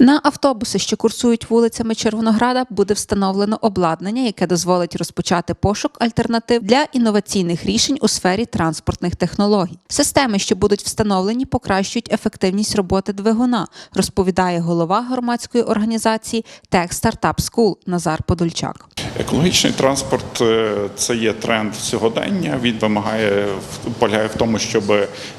На автобуси, що курсують вулицями Червонограда, буде встановлено обладнання, яке дозволить розпочати пошук альтернатив для інноваційних рішень у сфері транспортних технологій. Системи, що будуть встановлені, покращують ефективність роботи двигуна, розповідає голова громадської організації Tech Startup School Назар Подольчак. Екологічний транспорт е, це є тренд сьогодення. Він вимагає полягає в тому, щоб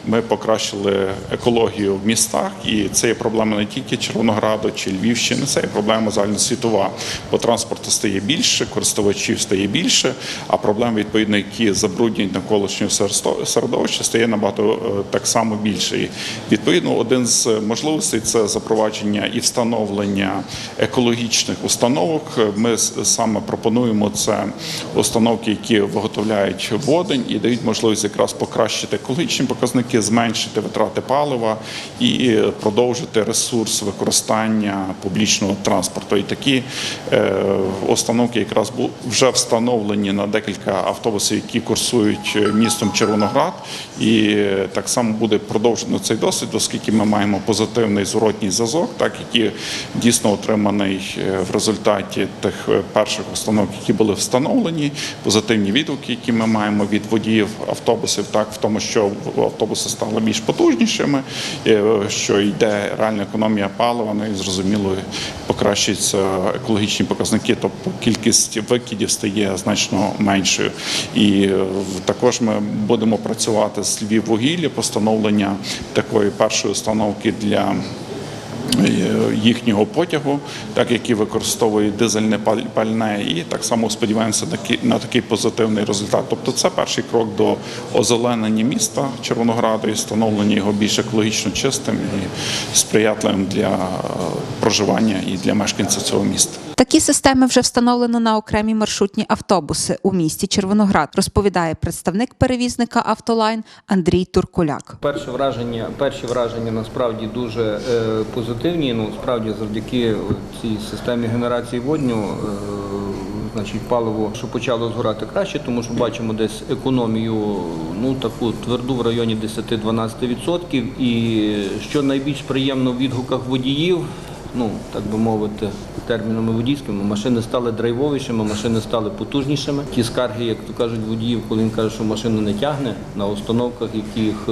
ми покращили екологію в містах, і це є проблема не тільки Червонограду чи Львівщини, це є проблема загальносвітова. Бо транспорту стає більше, користувачів стає більше, а проблем відповідно, які забруднюють навколишнє серсто- середовище, стає набагато е, так само більше. І відповідно, один з можливостей це запровадження і встановлення екологічних установок. Ми саме пропонуємо це установки, які виготовляють водень і дають можливість якраз покращити екологічні показники, зменшити витрати палива і продовжити ресурс використання публічного транспорту. І такі е, установки якраз вже встановлені на декілька автобусів, які курсують е, містом Червоноград, і е, так само буде продовжено цей досвід, оскільки ми маємо позитивний зворотній зв'язок, так який дійсно отриманий в результаті тих перших установок, які були встановлені, позитивні відгуки, які ми маємо від водіїв автобусів, так в тому, що автобуси стали більш потужнішими, е, що йде реальна економія палива, ну і зрозуміло покращуються екологічні показники, тобто кількість викидів стає значно меншою. І е, також ми будемо працювати з Львіввугілля по встановлення такої першої установки для їхнього потягу, так які використовують дизельне паль- пальне, і так само сподіваємося на такий позитивний результат. Тобто, це перший крок до озеленення міста Червонограду і встановлення його більш екологічно чистим і сприятливим для е, проживання і для мешканців цього міста. Такі системи вже встановлено на окремі маршрутні автобуси у місті Червоноград, розповідає представник перевізника Автолайн Андрій Туркуляк. Перше враження, перші враження насправді дуже е, позитивні. Ну справді завдяки цій системі генерації водню. Е, Значить, паливо, що почало згорати краще, тому що бачимо десь економію, ну таку тверду в районі 10-12%. І що найбільш приємно в відгуках водіїв, ну так би мовити, термінами водійськими, машини стали драйвовішими, машини стали потужнішими. Ті скарги, як то кажуть, водіїв, коли він каже, що машина не тягне на установках, яких е,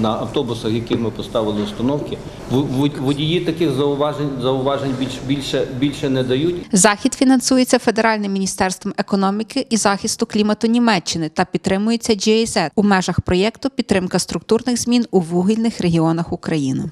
на автобусах, які ми поставили установки, водії таких зауважень зауважень більш більше більше не дають. Захід фінансується Федеральним міністерством економіки і захисту клімату Німеччини та підтримується GIZ у межах проєкту підтримка структурних змін у вугільних регіонах України.